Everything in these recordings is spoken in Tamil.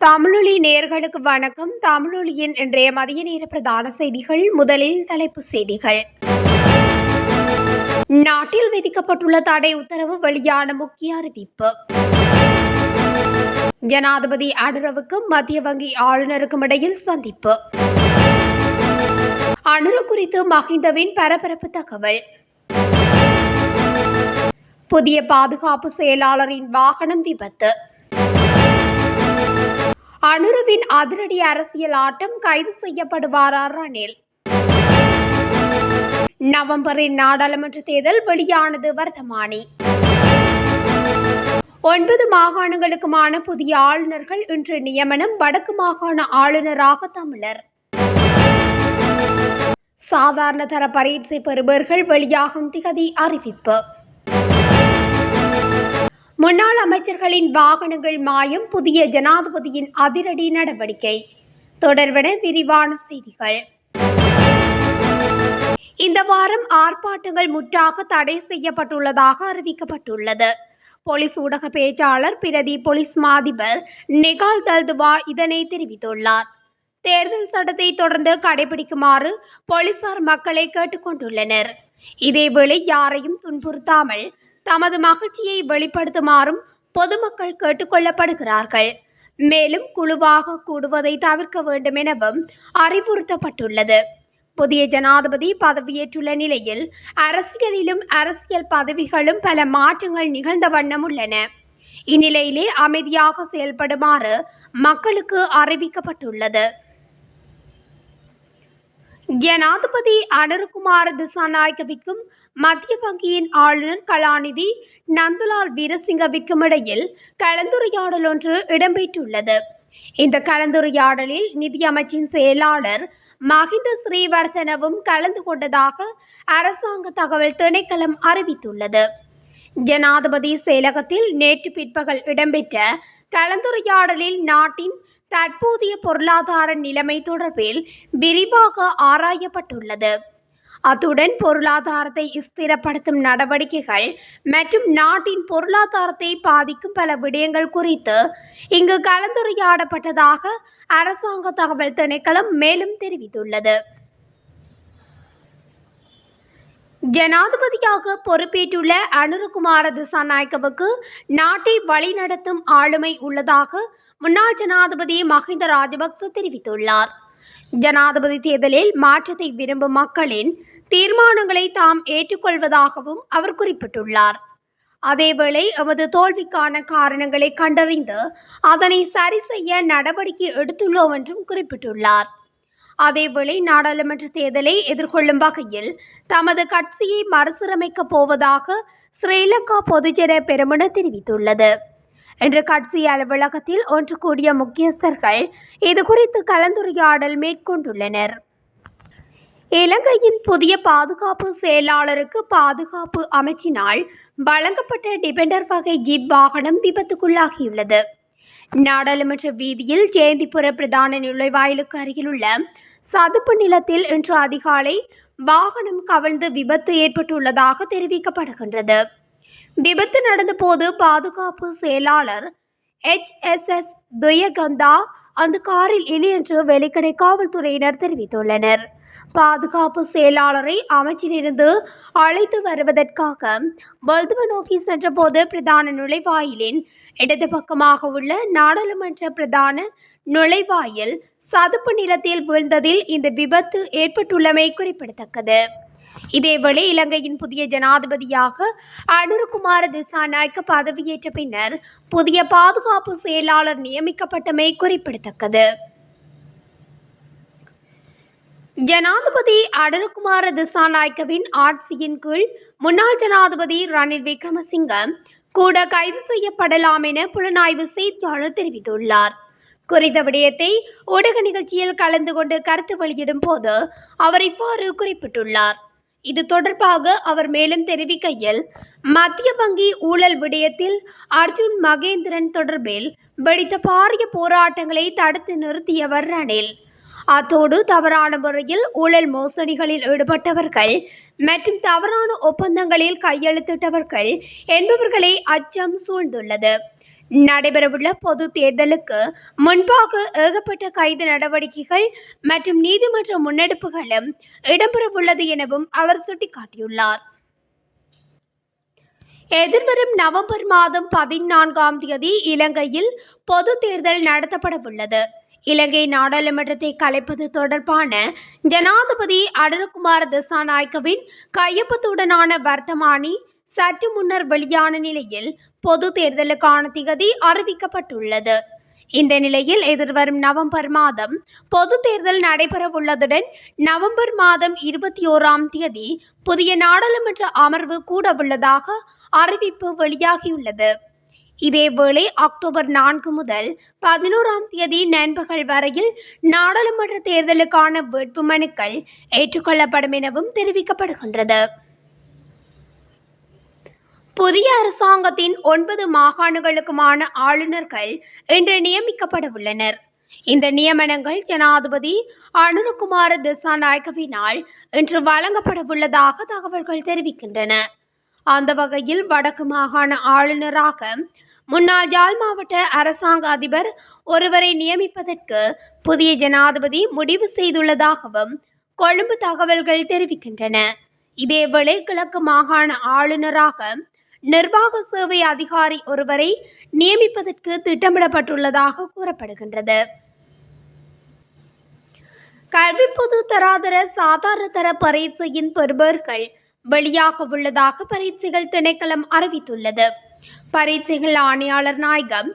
தமிழொலி நேர்களுக்கு வணக்கம். தமிழொலியின் இன்றைய மதிய நேர பிரதான செய்திகள் முதலில் தலைப்பு செய்திகள். நாட்டில் விதிக்கப்பட்டுள்ள தடை உத்தரவு வெளியான முக்கிய அறிவிப்பு. ஜனாதிபதி அனுரவுக்கும் மத்திய வங்கி ஆளுநருக்கும் இடையில் சந்திப்பு. அனுரு குறித்து மஹிந்தவின் பரபரப்பு தகவல். புதிய பாதுகாப்பு செயலாளரின் வாகனம் விபத்து. அனுருவின் அதிரடி அரசியல் ஆட்டம் கைது செய்யப்படுவாரா ரணில்? நவம்பரின் நாடாளுமன்ற தேர்தல் வெளியானது வர்த்தமானி. ஒன்பது மாகாணங்களுக்குமான புதிய ஆளுநர்கள் இன்று நியமனம் வடக்கு மாகாண ஆளுநராக தமிழர். சாதாரண தர பரீட்சை பெறுபவர்கள் வெளியாகும் திகதி அறிவிப்பு. முன்னாள் அமைச்சர்களின் வாகனங்கள் மாயம் புதிய ஜனாதிபதியின் அதிரடி நடவடிக்கை. தொடர்பட விரிவான செய்திகள். இந்த வாரம் ஆர்ப்பாட்டங்கள் முற்றாக தடை செய்யப்பட்டுள்ளதாக அறிவிக்கப்பட்டுள்ளது. போலீஸ் ஊடக பேச்சாளர் பிரதி போலீஸ் மாதிபர் நிகால் தல்துவா இதனை தெரிவித்துள்ளார். தேர்தல் சட்டத்தை தொடர்ந்து கடைபிடிக்குமாறு போலீசார் மக்களை கேட்டுக்கொண்டுள்ளனர். இதேவேளை யாரையும் துன்புறுத்தாமல் தமது மகிழ்ச்சியை வெளிப்படுத்துமாறும் பொதுமக்கள் கேட்டுக்கொள்ளப்படுகிறார்கள் மேலும் குழுவாக கூடுவதை தவிர்க்க வேண்டும் எனவும் அறிவுறுத்தப்பட்டுள்ளது. புதிய ஜனாதிபதி பதவியேற்றுள்ள நிலையில் அரசியலிலும் அரசியல் பதவிகளும் பல மாற்றங்கள் நிகழ்ந்த வண்ணம் உள்ளன. இந்நிலையிலே அமைதியாக செயல்படுமாறு மக்களுக்கு அறிவிக்கப்பட்டுள்ளது. ஜனாதிபதி அனுர்குமார் திசாநாயக்கவிற்கும் மத்திய வங்கியின் ஆளுநர் கலாநிதி நந்தலால் வீரசிங்கவிற்கும் இடையில் கலந்துரையாடல் ஒன்று இடம்பெற்றுள்ளது. இந்த கலந்துரையாடலில் நிதியமைச்சின் செயலாளர் மஹிந்த ஸ்ரீவர்தனவும் கலந்து கொண்டதாக அரசாங்க தகவல் திணைக்களம் அறிவித்துள்ளது. ஜனாதிபதி செயலகத்தில் நேற்று பிற்பகல் இடம்பெற்ற கலந்துரையாடலில் நாட்டின் தற்போதைய பொருளாதார நிலைமை தொடர்பில் விரிவாக ஆராயப்பட்டுள்ளது. அத்துடன் பொருளாதாரத்தை ஸ்திரப்படுத்தும் நடவடிக்கைகள் மற்றும் நாட்டின் பொருளாதாரத்தை பாதிக்கும் பல விடயங்கள் குறித்து இங்கு கலந்துரையாடப்பட்டதாக அரசாங்க தகவல் திணைக்களம் மேலும் தெரிவித்துள்ளது. ஜனாதிபதியாக பொறுப்பேற்றுள்ள அனுருகுமார திசாநாயக்கவுக்கு நாட்டை வழிநடத்தும் ஆளுமை உள்ளதாக முன்னாள் ஜனாதிபதி மஹிந்த ராஜபக்ச தெரிவித்துள்ளார். ஜனாதிபதி தேர்தலில் மாற்றத்தை விரும்பும் மக்களின் தீர்மானங்களை தாம் ஏற்றுக்கொள்வதாகவும் அவர் குறிப்பிட்டுள்ளார். அதேவேளை எமது தோல்விக்கான காரணங்களை கண்டறிந்து அதனை சரி செய்ய நடவடிக்கை எடுத்துள்ளோம் என்றும் குறிப்பிட்டுள்ளார். அதேவேளை நாடாளுமன்ற தேர்தலை எதிர்கொள்ளும் வகையில் தமது கட்சியை மறுசீரமைக்கப் போவதாக ஸ்ரீலங்கா பொதுஜன பெருமன தெரிவித்துள்ளது. இன்று கட்சி அலுவலகத்தில் ஒன்று கூடிய முக்கியஸ்தர்கள் இது குறித்து கலந்துரையாடல் மேற்கொண்டுள்ளனர். இலங்கையின் புதிய பாதுகாப்பு செயலாளருக்கு பாதுகாப்பு அமைச்சினால் வழங்கப்பட்ட டிபெண்டர் வகை ஜீப் வாகனம் விபத்துக்குள்ளாகியுள்ளது. நாடாளுமன்ற வீதியில் ஜெயந்திபுர பிரதான நுழைவாயிலுக்கு அருகிலுள்ள சதுப்பு நிலத்தில் இன்று அதிகாலை வாகனம் கவிழ்ந்து விபத்து ஏற்பட்டுள்ளதாக தெரிவிக்கப்படுகின்றது. விபத்து நடந்தபோது பாதுகாப்பு செயலாளர் எச் எஸ் எஸ் துயகந்தா அந்த காரில் இல்லை என்று வெளிக்கடை காவல்துறையினர் தெரிவித்துள்ளனர். பாதுகாப்பு செயலாளரை அமைச்சிலிருந்து அழைத்து வருவதற்காக பல்துவ நோக்கி சென்றபோது பிரதான நுழைவாயிலின் இடது பக்கமாக உள்ள நாடாளுமன்ற பிரதான நுழைவாயில் சதுப்பு நிலத்தில் வீழ்ந்ததில் இந்த விபத்து ஏற்பட்டுள்ளமை குறிப்பிடத்தக்கது. இதேவேளை இலங்கையின் புதிய ஜனாதிபதியாக அனுருகுமார திசாநாயக்க பதவியேற்ற பின்னர் புதிய பாதுகாப்பு செயலாளர் நியமிக்கப்பட்டமை குறிப்பிடத்தக்கது. ஜனாதிபதி அடருகுமார திசாநாயக்கவின் ஆட்சியின் கீழ் முன்னாள் ஜனாதிபதி ரணில் விக்ரமசிங்க கூட கைது செய்யப்படலாம் என புலனாய்வு செய்தியாளர் தெரிவித்துள்ளார். குறித்த விடயத்தை ஊடக நிகழ்ச்சியில் கலந்து கொண்டு கருத்து வெளியிடும் போது அவர் இவ்வாறு குறிப்பிட்டுள்ளார். இது தொடர்பாக அவர் மேலும் தெரிவிக்கையில் மத்திய வங்கி ஊழல் விடயத்தில் அர்ஜுன் மகேந்திரன் தொடர்பில் வெடித்த பாரிய போராட்டங்களை தடுத்து நிறுத்தியவர் ரணில். அத்தோடு தவறான முறையில் ஊழல் மோசடிகளில் ஈடுபட்டவர்கள் மற்றும் தவறான ஒப்பந்தங்களில் கையெழுத்திட்டவர்கள் என்பவர்களை அச்சம் சூழ்ந்துள்ளது. நடைபெறவுள்ள பொது தேர்தலுக்கு முன்பாக ஏகப்பட்ட கைது நடவடிக்கைகள் மற்றும் நீதிமன்ற முன்னெடுப்புகளும் இடம்பெறவுள்ளது எனவும் அவர் சுட்டிக்காட்டியுள்ளார். எதிர்வரும் நவம்பர் மாதம் பதினான்காம் தேதி இலங்கையில் பொது தேர்தல் நடத்தப்படவுள்ளது. இலங்கை நாடாளுமன்றத்தை கலைப்பது தொடர்பான ஜனாதிபதி அடல்குமார் திசாநாயக்கவின் கையொப்பத்துடனான வர்த்தமானி சற்று முன்னர் வெளியான நிலையில் பொது தேர்தலுக்கான திகதி அறிவிக்கப்பட்டுள்ளது. இந்த நிலையில் எதிர்வரும் நவம்பர் மாதம் பொது தேர்தல் நடைபெறவுள்ளதுடன் நவம்பர் மாதம் இருபத்தி ஓராம் தேதி புதிய நாடாளுமன்ற அமர்வு கூடவுள்ளதாக அறிவிப்பு வெளியாகியுள்ளது. இதேவேளை அக்டோபர் நான்கு முதல் பதினோராம் தேதி நண்பகல் வரையில் நாடாளுமன்ற தேர்தலுக்கான வேட்புமனுக்கள் ஏற்றுக்கொள்ளப்படும் எனவும் தெரிவிக்கப்படுகின்றது. புதிய அரசாங்கத்தின் ஒன்பது மாகாணங்களுக்குமான ஆளுநர்கள் இன்று நியமிக்கப்பட உள்ளனர் இந்த நியமனங்கள் ஜனாதிபதி அனுரகுமார திசாநாயக்கவினால் இன்று வழங்கப்பட உள்ளதாக தகவல்கள் தெரிவிக்கின்றன. அந்த வகையில் வடக்கு மாகாண ஆளுநராக முன்னாள் ஜால் மாவட்ட அரசாங்க அதிபர் ஒருவரை நியமிப்பதற்கு புதிய ஜனாதிபதி முடிவு செய்துள்ளதாகவும் கொழும்பு தகவல்கள் தெரிவிக்கின்றன. இதேவேளை கிழக்கு மாகாண ஆளுநராக நிர்வாக சேவை அதிகாரி ஒருவரை நியமிப்பதற்கு திட்டமிடப்பட்டுள்ளதாக கூறப்படுகின்றது. கல்வி பொது தராதர சாதாரண தர பரீட்சையின் பெறுபவர்கள் வெளியாக உள்ளதாக பரீட்சைகள் திணைக்களம் அறிவித்துள்ளது. பரீட்சைகள் ஆணையாளர் நாயகம்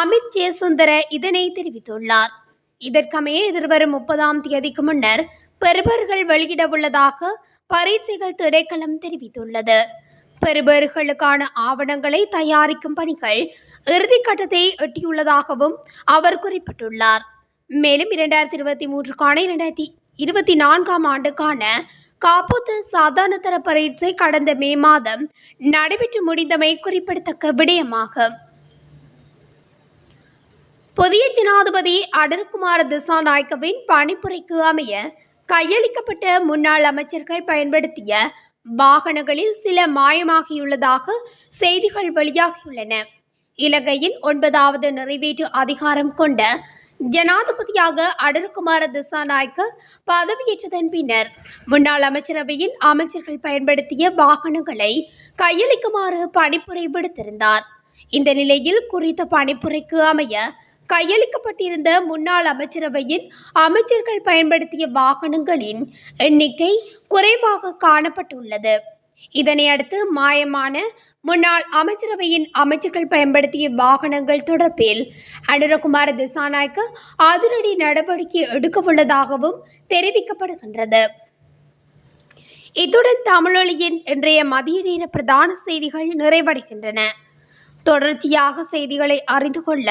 அமித் ஜெயசுந்தர இதனை தெரிவித்துள்ளார். இதற்கமைய எதிர்வரும் முப்பதாம் தேதிக்கு முன்னர் பெறுபவர்கள் வெளியிட உள்ளதாக பரீட்சைகள் திணைக்களம் தெரிவித்துள்ளது. பெறுபவர்களுக்கான ஆவணங்களை தயாரிக்கும் பணிகள் இறுதிக்கட்டத்தை எட்டியுள்ளதாகவும் அவர் குறிப்பிட்டுள்ளார். மேலும் இரண்டாயிரத்தி இருபத்தி மூன்றுக்கான இரண்டாயிரத்தி இருபத்தி நான்காம் ஆண்டுக்கான காப்போத்து சாதாரண தர பரீட்சை கடந்த மே மாதம் நடைபெற்று முடிந்தமை குறிப்பிடத்தக்க விடயமாகும். புதிய ஜனாதிபதி அடர்குமார் திசாநாயக்கவின் பணிப்புரைக்கு அமைய கையளிக்கப்பட்ட முன்னாள் அமைச்சர்கள் பயன்படுத்திய வாகனங்களில் சில மாயமாகியுள்ளதாக செய்திகள் வெளியாகியுள்ளன. இலங்கையின் ஒன்பதாவது நிறைவேற்று அதிகாரம் கொண்ட ஜனாதிபதியாக அடர்குமார திசாநாயக்க பதவியேற்றதன் பின்னர் முன்னாள் அமைச்சரவையின் அமைச்சர்கள் பயன்படுத்திய வாகனங்களை கையளிக்குமாறு பணிப்புரை விடுத்திருந்தார். இந்த நிலையில் குறித்த பணிப்புரைக்கு அமைய கையளிக்கப்பட்டிருந்த முன்னாள் அமைச்சரவையின் அமைச்சர்கள் பயன்படுத்திய வாகனங்களின் எண்ணிக்கை குறைவாக காணப்பட்டுள்ளது. இதனை அடுத்து மாயமான முன்னாள் அமைச்சரவையின் அமைச்சர்கள் பயன்படுத்திய வாகனங்கள் தொடர்பில் அனுரகுமார திசாநாய்க்கு அதிரடி நடவடிக்கை எடுக்கவுள்ளதாகவும் தெரிவிக்கப்படுகின்றது. இத்துடன் தமிழொலியின் இன்றைய மதிய நேர பிரதான செய்திகள் நிறைவடைகின்றன. தொடர்ச்சியாக செய்திகளை அறிந்து கொள்ள